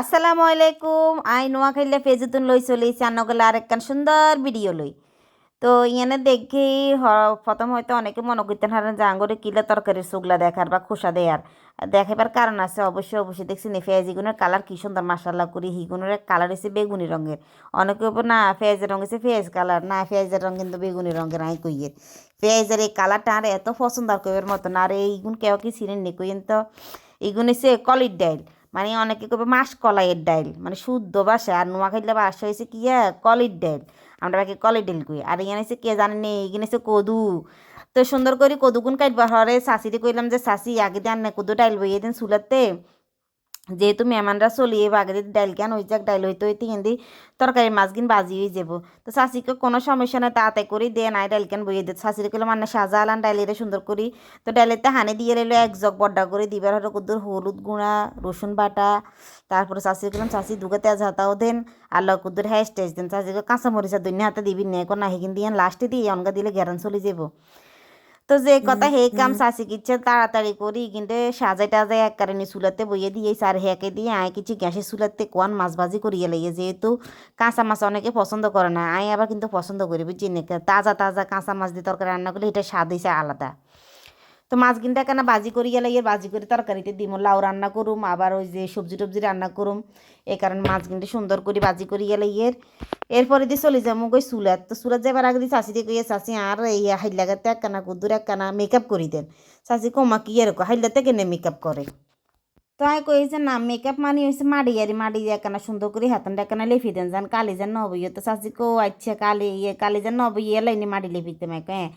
আসসালামু আলাইকুম। আই নোয়াখাইলে ফেজুতুন লই চলিছি আর আরেকখান সুন্দর ভিডিও লই। তো ইয়ানে দেখি প্রথম হয়তো অনেকে মনে করতেন হারেন যে আঙ্গুরে কিলে তরকারির সুগলা দেখার বা খোসা দেয়ার। দেখাবার কারণ আছে, অবশ্যই অবশ্যই দেখছি নি ফেয়াজিগুনের কালার কি সুন্দর মাসাল্লাহ করি। হিগুনের কালার হচ্ছে বেগুনি রঙের। অনেকে না, পেঁয়াজের রঙ হচ্ছে পেঁয়াজ কালার, না ফেয়াজের রঙ কিন্তু বেগুনি রঙের, আই কইয়ের পেঁয়াজের এই কালারটা আর এত পছন্দ আর কইবের মতন আর এইগুন কেউ কি চিনেন নি কইন তো এইগুন হচ্ছে কলির ডাইল। মানে অনেকে কবে মাস কলাইয়ের ডাইল মানে শুদ্ধ বাসা আর নোয়া খাইলে ভাষা হয়েছে কি কলের ডাইল। আমরা বাকি কলের ডাইল কই। আর এখানে হচ্ছে কে জানে নেই, এখানে হচ্ছে কদু। তো সুন্দর করে কদুগুন কাটবার হরে শাশিরে কইলাম যে শাশি আগে দিয়ে আনে কদু ডাইল বইয়ে দিন চুলাতে। যেহেতু মেহমানরা চলিয়ে যদি ডাইল কেন হয়ে যাক ডাইল হইতে হইতে হিন্দি তরকারি মাছগিন বাজি হয়ে যাব। তো শাশিকে কোনো সমস্যা নাই, তাড়াতাড়ি করে দে নাই ডাইল কেন বইয়ে দে। শাশিরে কইলাম মানে সাজালান ডাইলেরে সুন্দর করি। তো ডাইলেতে হানি দিয়ে লইলো, এক জগ বড্ডা করে দিবার হলো কুদ্দুর হলুদ গুঁড়া, রসুন বাটা। তারপরে চাষি কইলাম চাষি দুগে তেজ হাতাও দেন, আর লগ কুদ্দুর হ্যাঁ স্টেজ দেন। চাষিকে কাঁচা মরিচা দুই হাতে দিবি নে কোন নাহি কিন দিয়ে লাস্টে দিয়ে অনগা দিলে গ্যারান চলে যাব। তো যে কথা হে কাম শাসি কিচ্ছে তাড়াতাড়ি করি কিন্তু সাজাই টাজাই এক কারণে চুলাতে বইয়ে দিয়ে সার হেঁকে দিয়ে আয় কিছু গ্যাসের চুলাতে কোয়ান মাছ ভাজি করিয়ে লাগে যেহেতু কাঁচা মাছ অনেকে পছন্দ করে না আয় আবার কিন্তু পছন্দ করি বুঝছি না? তাজা তাজা কাঁচা মাছ দিয়ে তরকারি রান্না করলে এটা স্বাদ হয়েছে আলাদা। তো মাছ গিনটা কেন বাজি করি গেলে ইয়ে বাজি করে তরকারিতে দিম লাউ রান্না করুম আবার ওই যে সবজি টবজি রান্না করুম। এই কারণে মাছ গিনটা সুন্দর করে বাজি করি গেলে ইয়ের এরপরে দিয়ে চলে যাব গই চুলাত। তো চুলাত যাবার আগে দিয়ে চাষি দিয়ে কইয়া চাষি আর এই হাইলাগাতে একখানা কুদ্দুর একখানা মেকআপ করি দেন। চাষি কমা কি আর হাইলাতে কেনে মেকআপ করে? তো আই কইছে না মেকআপ মানি হয়েছে মাড়ি, আরি মাড়ি একখানা সুন্দর করে হাতান একখানা লেফি দেন, যান কালি যান নবই তো চাষি কো আচ্ছা কালি ইয়ে কালি যান নবইয়ে, লাইনে মাড়ি লেফিতে মাইক হ্যাঁ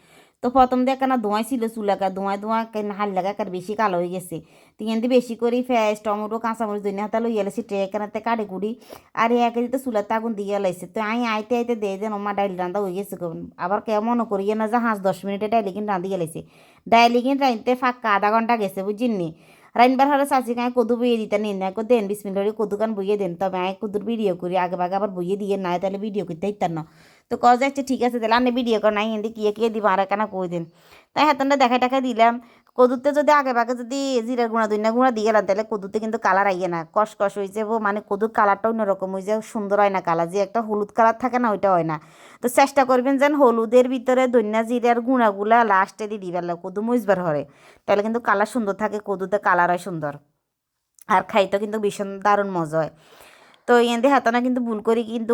তো প্রথম দিয়ে একখানা ধোঁয়াই ছিল চুলাকা ধোঁয়ায় ধোঁয়া হাল লাগা কার বেশি কালো হয়ে গেছে। তিনদি বেশি করে ফেস টমেটো, কাঁচামরিচ দই হাতা লই এলাইছি ট্রে এখানাতে কাড়ি কুড়ি, আর একে দিতে চুলাতে আগুন দিয়ে লাইছে তো আই আইতে আইতে দিয়ে দেন ওমা ডাইল রান্দা হয়ে গেছে আবার কেমন করিয়ে না যে হাঁস দশ মিনিটে ডাইলি কিন রাঁধি গেলাইছে ডাইলি কিন রাইতে ফাঁকা আধা ঘণ্টা গেছে বুঝিনি রাইনবার হলে চাচি কায় কদু বইয়ে দিতে নিন না দেন বিশ মিনিট কদু কান বইয়ে দেন। তবে আয় কদুর ভিডিও করি, আগে বাগে আবার বইয়ে দিয়ে না তাহলে ভিডিও করতে ইত্যার না। তো কজ যাচ্ছে, ঠিক আছে, তাহলে আনে ভিডিও কর নাই হিন্দি কিয়ে কিয়ে দিব, আর কেনা কই দিন? তাই হাতনটা দেখা টাকা দিলাম। কদুতে যদি আগে বাগে যদি জিরার গুঁড়া দুইনা গুঁড়া দিয়ে গেলাম, তাহলে কদুতে কিন্তু কালার আইয়ে না কষ হয়ে যাব মানে কদুর কালারটা অন্যরকম হয়ে যায় সুন্দর হয় না কালার যে একটা হলুদ কালার থাকে না, ওইটা হয় না। তো চেষ্টা করবেন যেন হলুদের ভিতরে দৈন্যা জিরার গুঁড়াগুলা লাস্টে দিয়ে দিবার কদু মজবার হরে। তাহলে কিন্তু কালার সুন্দর থাকে, কদুতে কালার হয় সুন্দর। আর খাইতে কিন্তু ভীষণ দারুণ মজা হয়। তো এনদি হাতানা কিন্তু ভুল করে কিন্তু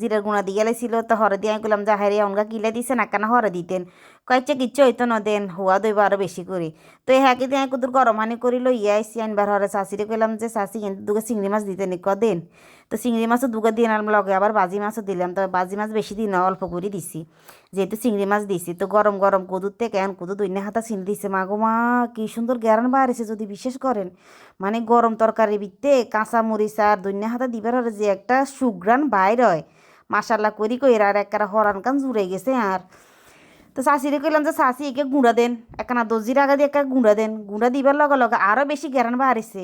জিরার গুঁড়া দিয়ে গেলেছিল তো হরে দিয়ে আমি করলাম যা অনগা কিলে দিছে না কেন হরে দিতেন কয়েকটা কিচ্ছু হইতো না দেন হুয়া দইবা আরও বেশি করি। তো হ্যাকে দিয়ে কুদুর গরম হানি করি লো ইয়া আইসি আনবার হরে শাশিরে কইলাম যে শাশি দুগে চিংড়ি মাছ দিতে নিক দেন। তো চিংড়ি মাছও দুগে দিয়ে আনলাম লগে আবার বাজি মাছও দিলাম। তো বাজি মাছ বেশি দিন না, অল্প করে দিছি। যেহেতু চিংড়ি মাছ দিছি তো গরম গরম কুদুর থেকে এখন কদু দৈন্য হাতা চিনি দিছে। মা গো মা কি সুন্দর গ্যারান বাড়েছে যদি বিশেষ করেন মানে গরম তরকারি বিতে কাঁচা মরিচ আর দৈন্য হাতা দিবার হরে যে একটা সুগ্রান বাইর হয়। মাসাল্লা করি কইরা আর একটা হরান কান জুড়ে গেছে আর। তো শাশিরে কইলাম যে শাশি একে গুঁড়া দেন। একখানা দর্জির আগা দিয়ে একা গুঁড়া দেন। গুঁড়া দিবার লগে লগে আরও বেশি গ্যারান বাড়িছে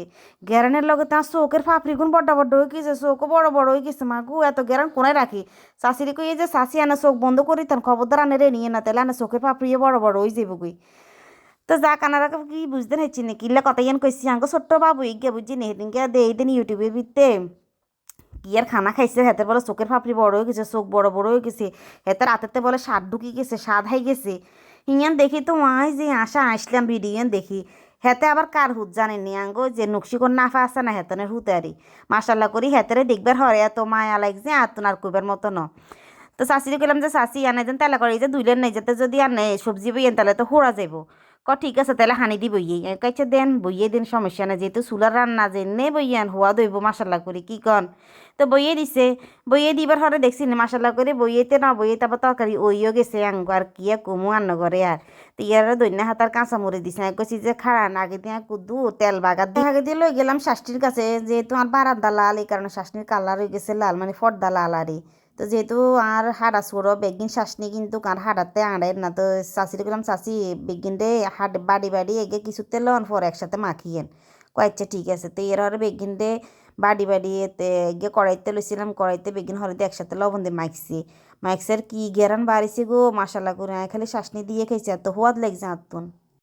গ্যারানের লগে তার চোখের ফাপড়িগুন বড্ড বড্ড হয়ে গেছে, চোখও বড় বড় হয়ে গেছে। মা গু, এত গ্যারান কোনায় রাখি? শাশিরে কই যে শাশি আনে চোখ বন্ধ করি, তার খবরদার আনে রে, নিয়ে না, তাহলে আনে চোখের ফাপড়িয়ে বড় বড় হয়ে যাব কই? তো যা কানারা কি বুঝতে নাইছি না কিল্লা কথা ইয়ান কইছি। আঙ্ক ছোট্ট বাবু, ইগে বুঝছি না সেদিনকে দেই দিন ইউটিউবের ভিত্তে। কি আর খানা খাইছে হেতে বলে চোখের ফাপড়ি বড় হয়ে গেছে, চোখ বড় বড় হয়ে গেছে হেতে রাতেতে বলে স্বাদ ঢুকি গেছে স্বাদ হাই গেছে। হিয়ান দেখি তো মাই যে আশা আসলাম ভিডিও দেখি। হেতে আবার কার হুত জানেন নি? আঙ্গো যে নকশিকর নাফা আছে না হেতনের হুতে আরি। মাসাল্লাহ করি হেতেরে দেখবার হরে, এত মায়া লাগছে আর কইবার মতো ন। তো শাশিরে কইলাম যে শাশি আনে যেন তেলা করে যে দুইলেন নেই যাতে যদি আনে সবজি বইয়েন, তাহলে তো হোড়া যাইব। ক ঠিক আছে, তাহলে হানি দি বইয়ে। কাইছে দেন, বইয়ে দিন, সমস্যা না যেহেতু চুলার রান্না, যে নে বইয়ান হওয়া দইব মাসাল্লাহ করি, কি কন? তো বইয়ে দিছে। বইয়ে দিবার হরে দেখছি না মাসাল্লাহ করে, বইয়েতে না, বইয়ে তারপর তরকারি ওইও গেছে আঙ্গ, আর কি আর কমু আন্ন করে আর। তো ইয়ার দৈন্য হাতার কাঁচা মরে দিছে। কইছি যে, খাড়া আগে দিয়ে কুদু, তেল বাগার দিয়ে আগে দিয়ে লই গেলাম শাষ্টির কাছে, যেহেতু আর বারান্দা লাল, এই কারণে শাসনির কালার হয়ে গেছে লাল মানে ফর্দা লাল আরই তো যেহেতু আর হাড়া সুরো বেগিন শাসনি কিন্তু আর হাড়াতে আড়ের না। তো চাষিরে গেলাম চাষি বেগিন রে হাট বাড়ি বাড়ি এগে কিছুতে লন, পর একসাথে মাখিয়েন। কয়েকটা ঠিক আছে। তো এর হরে বেগিন দে বাড়ি বাড়ি এতে গিয়ে কড়াইতে লইছিলাম, কড়াইতে বেগিন হরে দিয়ে একসাথে লবণ দিয়ে মাখছি। মাইক্সের কি গেরান বাড়িছে গো মাসাল্লা করে খালি শাসনি দিয়ে খাইছে, এত হোয়াদ লাগছে আত্মন